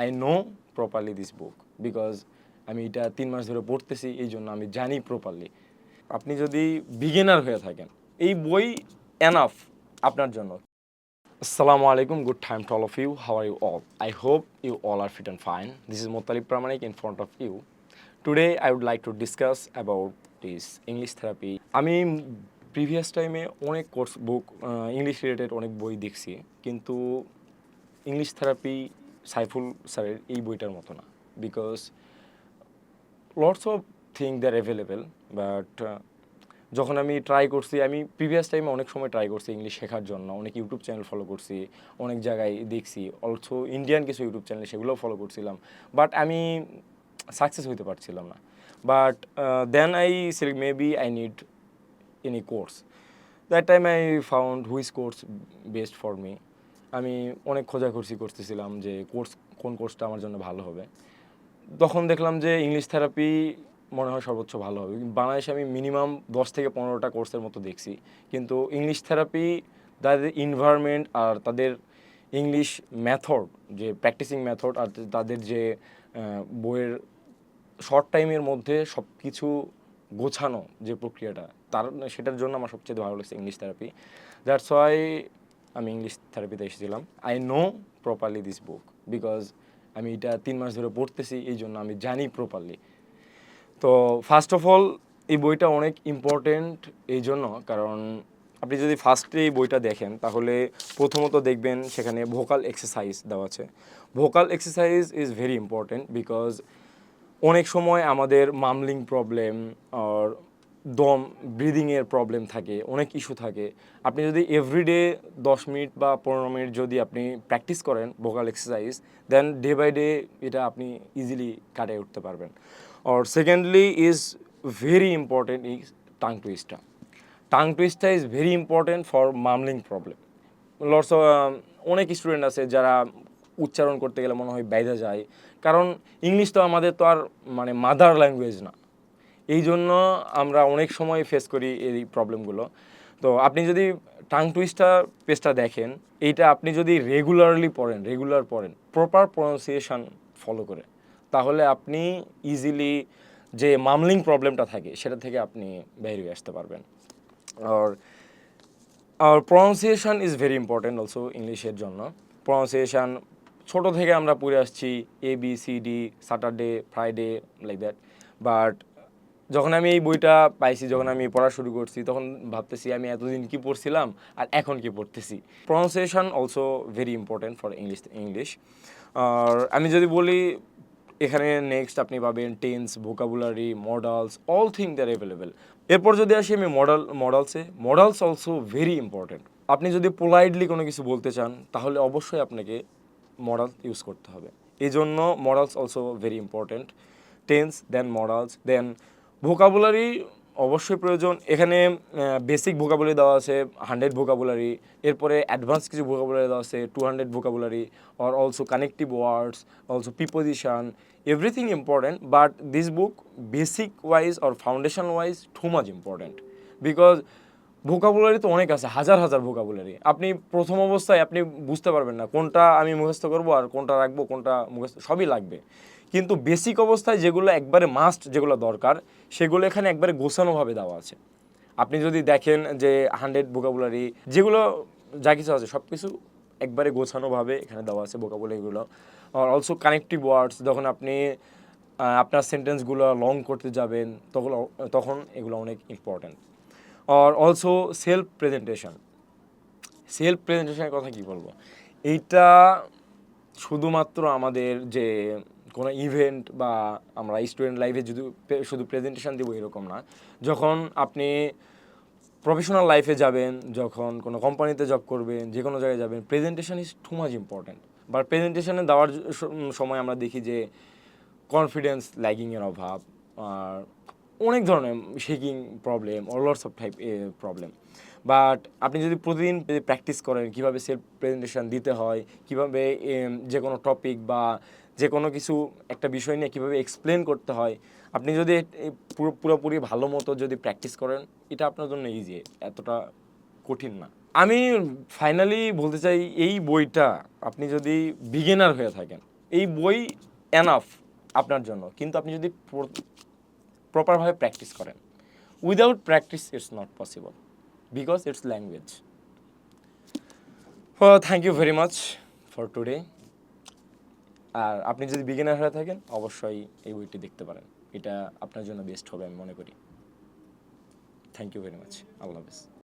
I know properly this book because আমি এটা তিন মাস ধরে পড়তেছি, এই জন্য আমি জানি প্রপারলি আপনি যদি বিগিনার হয়ে থাকেন, এই বই এনাফ আপনার জন্য। আসসালামু আলাইকুম good time to all of you how are you all I hope you all are fit and fine this is Motalik Pramanik in front of you today I would like to discuss about this English therapy আমি previous টাইমে অনেক course বুক English related অনেক বই দেখছি, কিন্তু English therapy Saiful স্যারের এই বইটার মতো না। Because lots of thing there available but যখন আমি ট্রাই করছি, আমি প্রিভিয়াস টাইমে অনেক সময় ট্রাই করছি ইংলিশ শেখার জন্য, অনেক ইউটিউব চ্যানেল ফলো করছি, অনেক জায়গায় দেখছি অলসো ইন্ডিয়ান কিছু ইউটিউব চ্যানেল সেগুলোও ফলো করছিলাম বাট আমি সাকসেস হইতে পারছিলাম না। But then I select maybe I need any course that time I found which course best for me আমি অনেক খোঁজাখুঁজি করতেছিলাম যে কোর্স, কোন কোর্সটা আমার জন্য ভালো হবে। তখন দেখলাম যে ইংলিশ থেরাপি মনে হয় সর্বোচ্চ ভালো হবে। বাংলাদেশে আমি মিনিমাম দশ থেকে পনেরোটা কোর্সের মতো দেখছি। কিন্তু ইংলিশ থেরাপি, তাদের ইনভায়রনমেন্ট আর তাদের ইংলিশ মেথড যে প্র্যাকটিসিং মেথড আর তাদের যে বইয়ের শর্ট টাইমের মধ্যে সব কিছু গোছানো যে প্রক্রিয়াটা, তার, সেটার জন্য আমার সবচেয়ে ভালো লাগছে ইংলিশ থেরাপি। দ্যাটস ওয়াই আমি ইংলিশ থেরাপিতে এসেছিলাম। I know properly this book because আমি এটা তিন মাস ধরে পড়তেছি, এই জন্য আমি জানি প্রপারলি তো ফার্স্ট অফ অল এই বইটা অনেক ইম্পর্টেন্ট এই জন্য, কারণ আপনি যদি ফার্স্টে এই বইটা দেখেন, তাহলে প্রথমত দেখবেন সেখানে ভোকাল এক্সারসাইজ দেওয়া আছে। Vocal exercise is very important because অনেক সময় আমাদের মামলিং প্রবলেম আর দম ব্রিদিংয়ের প্রবলেম থাকে, অনেক ইস্যু থাকে। আপনি যদি এভরিডে দশ মিনিট বা পনেরো মিনিট যদি আপনি প্র্যাকটিস করেন vocal exercise then day by day এটা আপনি ইজিলি কাটিয়ে উঠতে পারবেন। আর secondly is very important is tongue twister tongue twister is very important for mumbling problem lots অনেক স্টুডেন্ট আছে যারা উচ্চারণ করতে গেলে মনে হয় বাইরে যায়। কারণ ইংলিশ তো আমাদের তো আর মানে মাদার ল্যাঙ্গুয়েজ না। এই জন্য আমরা অনেক সময় ফেস করি এই প্রবলেমগুলো তো আপনি যদি টাং টুইস্টার পেজটা দেখেন, এইটা আপনি যদি রেগুলারলি পড়েন রেগুলার পড়েন প্রপার প্রনাউন্সিয়েশন ফলো করে, তাহলে আপনি ইজিলি যে মামলিং প্রবলেমটা থাকে, সেটা থেকে আপনি বেরিয়ে আসতে পারবেন। আর আর pronunciation is very important also ইংলিশের জন্য। প্রনাউন্সিয়েশন ছোট থেকে আমরা পড়ে আসছি A B C D Saturday Friday like that but যখন আমি এই বইটা পাইছি, যখন আমি পড়া শুরু করছি, তখন ভাবতেছি আমি এতদিন কি পড়ছিলাম আর এখন কি পড়তেছি। Pronunciation also very important for English English আর আমি যদি বলি, এখানে নেক্সট আপনি পাবেন tense vocabulary modals all thing there available এরপর যদি আসি আমি মডাল মডালসে মডালস অলসো ভেরি ইম্পর্টেন্ট আপনি যদি পোলাইটলি কোনো কিছু বলতে চান, তাহলে অবশ্যই আপনাকে মডাল ইউজ করতে হবে। এই জন্য modals also very important tense then modals then vocabulary অবশ্যই প্রয়োজন। এখানে বেসিক ভোকাবুলারি দেওয়া আছে হান্ড্রেড ভোকাবুলারি এরপরে অ্যাডভান্স কিছু ভোকাবুলারি দেওয়া আছে two hundred vocabulary or also connective words also preposition everything important but this book basic wise or foundation wise too much important because vocabulary তো অনেক আছে, হাজার হাজার ভোকাবুলারি আপনি প্রথম অবস্থায় আপনি বুঝতে পারবেন না কোনটা আমি মুখস্থ করব আর কোনটা রাখব, কোনটা মুখস্থ, সবই লাগবে। কিন্তু বেসিক অবস্থায় যেগুলো একবারে মাস্ট যেগুলো দরকার, সেগুলো এখানে একবারে গোছানোভাবে দেওয়া আছে। আপনি যদি দেখেন যে হান্ড্রেড ভোকাবুলারি যেগুলো যা কিছু আছে সব কিছু একবারে গোছানোভাবে এখানে দেওয়া আছে ভোকাবুলারিগুলো আর অলসো কানেক্টিভ ওয়ার্ডস যখন আপনি আপনার সেন্টেন্সগুলো লং করতে যাবেন, তখন তখন এগুলো অনেক ইম্পর্ট্যান্ট আর অলসো সেলফ প্রেজেন্টেশন সেলফ প্রেজেন্টেশনের কথা কি বলব? এইটা শুধুমাত্র আমাদের যে কোনো ইভেন্ট বা আমরা স্টুডেন্ট লাইফে যদি শুধু প্রেজেন্টেশন দিব এরকম না। যখন আপনি প্রফেশনাল লাইফে যাবেন, যখন কোনো কোম্পানিতে জব করবেন, যে কোনো জায়গায় যাবেন presentation is too much important but প্রেজেন্টেশনে দেওয়ার সময় আমরা দেখি যে কনফিডেন্স ল্যাগিংয়ের অভাব, আর অনেক ধরনের shaking problem or lots of type problem but আপনি যদি প্রতিদিন প্র্যাকটিস করেন, কীভাবে সেলফ প্রেজেন্টেশন দিতে হয়, কীভাবে যে কোনো টপিক বা যে কোনো কিছু একটা বিষয় নিয়ে কীভাবে এক্সপ্লেন করতে হয়, আপনি যদি পুরোপুরি ভালো মতো যদি প্র্যাকটিস করেন, এটা আপনার জন্য ইজি এতটা কঠিন না। আমি ফাইনালি বলতে চাই, এই বইটা আপনি যদি বিগিনার হয়ে থাকেন, এই বই এনাফ আপনার জন্য। কিন্তু আপনি যদি প্রপারভাবে প্র্যাকটিস করেন। Without practice it's not possible because it's language thank you very much for today আর আপনি যদি বিগিনার হয়ে থাকেন, অবশ্যই এই বইটি দেখতে পারেন। এটা আপনার জন্য বেস্ট হবে আমি মনে করি। Thank you very much Allah Hafiz.